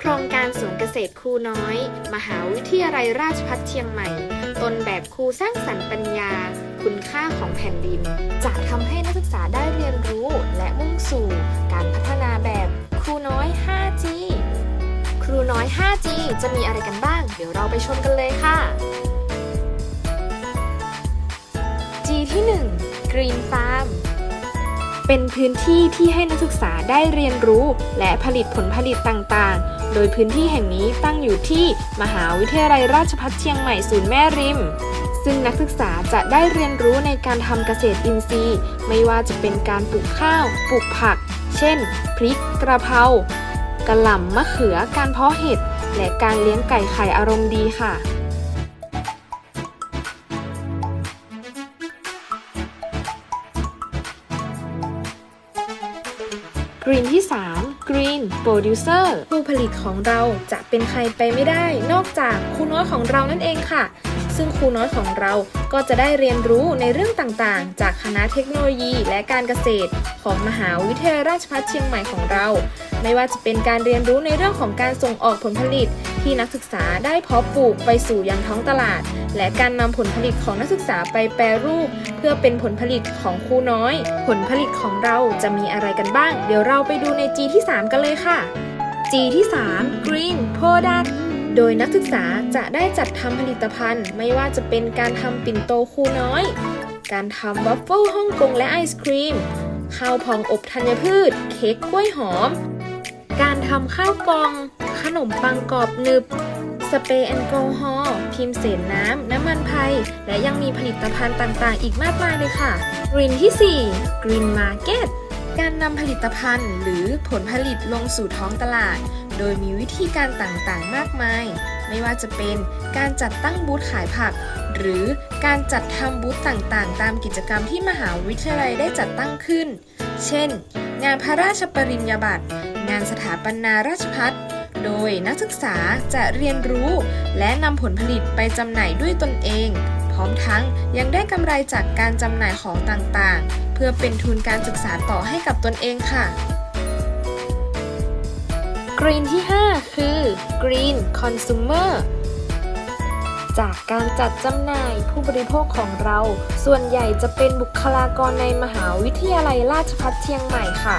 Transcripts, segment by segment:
โครงการสวนเกษตรครูน้อย มหาวิทยาลัยราชภัฏเชียงใหม่ ต้นแบบครูสร้างสรรค์ปัญญา คุณค่าของแผ่นดิน จะทำให้นักศึกษาได้เรียนรู้และมุ่งสู่ การพัฒนาแบบครูน้อย 5G ครูน้อย 5G จะมีอะไรกันบ้าง เดี๋ยวเราไปชมกันเลยค่ะ G ที่ 1 Green Farm เป็นพื้นที่ที่ให้นักศึกษาได้เรียนรู้ และผลิตผลผลิตต่างๆ โดยพื้นที่แห่งนี้ตั้งอยู่ที่มหาวิทยาลัยราชภัฏเชียงใหม่ศูนย์แม่ริม ซึ่งนักศึกษาจะได้เรียนรู้ในการทำเกษตรอินทรีย์ ไม่ว่าจะเป็นการปลูกข้าว ปลูกผัก เช่น พริก กระเพรากระหล่ำมะเขือ การเพาะเห็ด และการเลี้ยงไก่ไข่อารมณ์ดีค่ะ กรีนที่ 3 Green Producer ผู้ผลิตของเราจะเป็นใครไปไม่ได้ นอกจากคุณน้อยของเรานั่นเองค่ะ ซึ่งครูน้อยของเราก็จะได้เรียนรู้ในเรื่องต่างๆ จากคณะเทคโนโลยีและการเกษตร ของมหาวิทยาลัยราชภัฏเชียงใหม่ของเรา ไม่ว่าจะเป็นการเรียนรู้ในเรื่องของการส่งออกผลผลิต ที่นักศึกษาได้เพาะปลูกไปสู่ยังท้องตลาด และการนำผลผลิตของนักศึกษาไปแปรรูป เพื่อเป็นผลผลิตของครูน้อย ผลผลิตของเราจะมีอะไรกันบ้าง เดี๋ยวเราไปดูใน G ที่ 3 กันเลยค่ะ G ที่ 3 Green Product โดยนักศึกษาจะได้จัดทำผลิตภัณฑ์ ไม่ว่าจะเป็นการทำปิ่นโตครูน้อย การทำวัฟเฟิลฮ่องกงและไอศครีม ข้าวพองอบธัญพืช เค้กกล้วยหอม การทำข้าวกล่อง ขนมปังกรอบหนึบ สเปรย์แอลกอฮอล์พิมพ์เศษน้ำ น้ำมันไพรและยังมีผลิตภัณฑ์ต่างๆ อีกมากมายเลยค่ะ Green ที่ 4 Green Market การนำผลิตภัณฑ์ หรือผลผลิตลงสู่ท้องตลาด โดยมีวิธีการต่างๆ มากมาย ไม่ว่าจะเป็นการจัดตั้งบูธขายผัก หรือการจัดทำบูธต่างๆ ตามกิจกรรมที่มหาวิทยาลัยได้จัดตั้งขึ้น เช่น งานพระราชปริญญาบัตร งานสถาปนาราชพัฒโดยนักศึกษาจะเรียนรู้ และนำผลผลิตไปจำหน่ายด้วยตนเอง ร้อมทั้งยังได้กำไรจากการจำหน่ายของต่างๆ เพื่อเป็นทุนการศึกษาต่อให้กับตนเองค่ะกรีนที่ 5 คือ Green Consumer จากการจัดจำหน่ายผู้บริโภคของเรา ส่วนใหญ่จะเป็นบุคลากรในมหาวิทยาลัยราชภัฏเชียงใหม่ค่ะ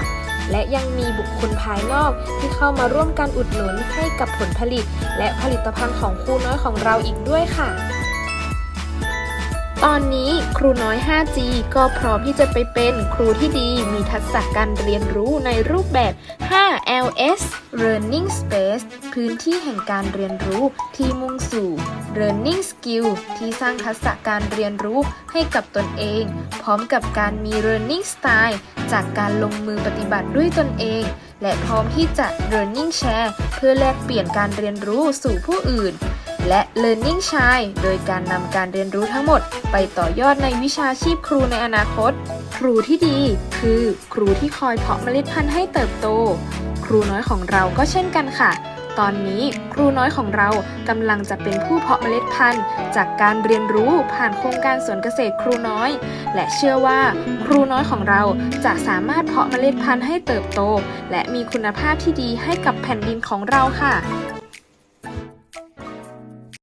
และยังมีบุคคลภายนอกที่เข้ามาร่วมกันอุดหนุนให้กับผลผลิต และผลิตภัณฑ์ของครูน้อยของเราอีกด้วยค่ะ ตอนนี้ครูน้อย 5G ก็พร้อมที่จะไปเป็นครูที่ดีมีทักษะการเรียนรู้ในรูปแบบ 5LS Learning Space พื้นที่แห่งการเรียนรู้ที่มุ่งสู่ Learning Skill ที่สร้างทักษะการเรียนรู้ให้กับตนเอง พร้อมกับการมี Learning Style จากการลงมือปฏิบัติด้วยตนเอง และพร้อมที่จะ Learning Share เพื่อแลกเปลี่ยนการเรียนรู้สู่ผู้อื่น และ Learning Child โดยการนำการเรียนรู้ทั้งหมด ไปต่อยอดในวิชาชีพครูในอนาคต ครูที่ดีคือ ครูที่คอยเพาะเมล็ดพันธุ์ให้เติบโต ครูน้อยของเราก็เช่นกันค่ะ ตอนนี้ครูน้อยของเรากำลังจะเป็นผู้เพาะเมล็ดพันธุ์ จากการเรียนรู้ผ่านโครงการสวนเกษตรครูน้อย และเชื่อว่า ครูน้อยของเราจะสามารถเพาะเมล็ดพันธุ์ให้เติบโต และมีคุณภาพที่ดีให้กับแผ่นดินของเราค่ะ